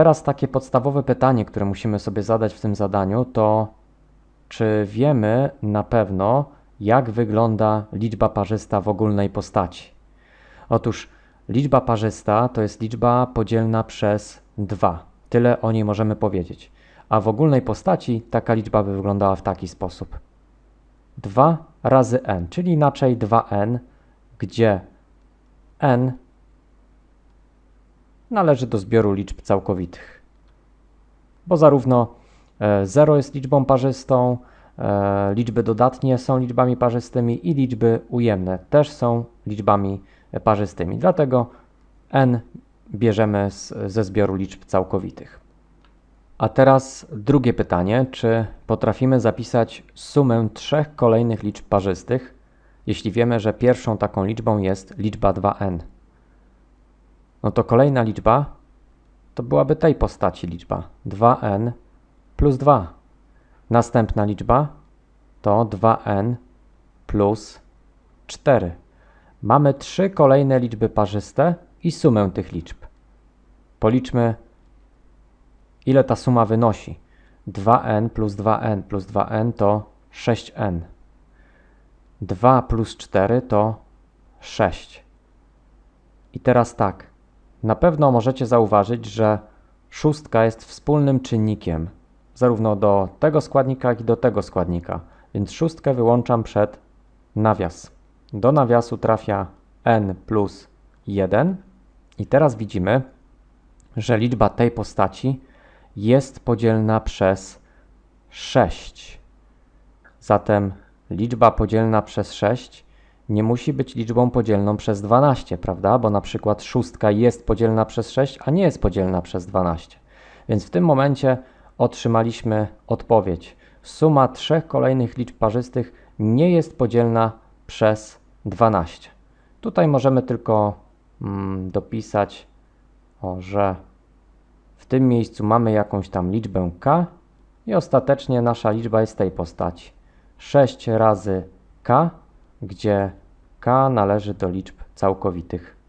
Teraz takie podstawowe pytanie, które musimy sobie zadać w tym zadaniu, to czy wiemy na pewno, jak wygląda liczba parzysta w ogólnej postaci? Otóż liczba parzysta to jest liczba podzielna przez 2. Tyle o niej możemy powiedzieć. A w ogólnej postaci taka liczba by wyglądała w taki sposób. 2 razy n, czyli inaczej 2n, gdzie n należy do zbioru liczb całkowitych. Bo zarówno 0 jest liczbą parzystą, e, liczby dodatnie są liczbami parzystymi i liczby ujemne też są liczbami e, parzystymi. Dlatego n bierzemy z, ze zbioru liczb całkowitych. A teraz drugie pytanie, czy potrafimy zapisać sumę trzech kolejnych liczb parzystych, jeśli wiemy, że pierwszą taką liczbą jest liczba 2n? No to kolejna liczba to byłaby tej postaci liczba 2n plus 2. Następna liczba to 2n plus 4. Mamy trzy kolejne liczby parzyste i sumę tych liczb. Policzmy, ile ta suma wynosi. 2n plus 2n plus 2n to 6n. 2 plus 4 to 6. I teraz tak. Na pewno możecie zauważyć, że szóstka jest wspólnym czynnikiem zarówno do tego składnika, jak i do tego składnika, więc szóstkę wyłączam przed nawias. Do nawiasu trafia n plus 1 i teraz widzimy, że liczba tej postaci jest podzielna przez 6. Zatem liczba podzielna przez 6 nie musi być liczbą podzielną przez 12, prawda? Bo na przykład szóstka jest podzielna przez 6, a nie jest podzielna przez 12. Więc w tym momencie otrzymaliśmy odpowiedź. Suma trzech kolejnych liczb parzystych nie jest podzielna przez 12. Tutaj możemy tylko mm, dopisać, o, że w tym miejscu mamy jakąś tam liczbę k i ostatecznie nasza liczba jest tej postaci. 6 razy k, gdzie k należy do liczb całkowitych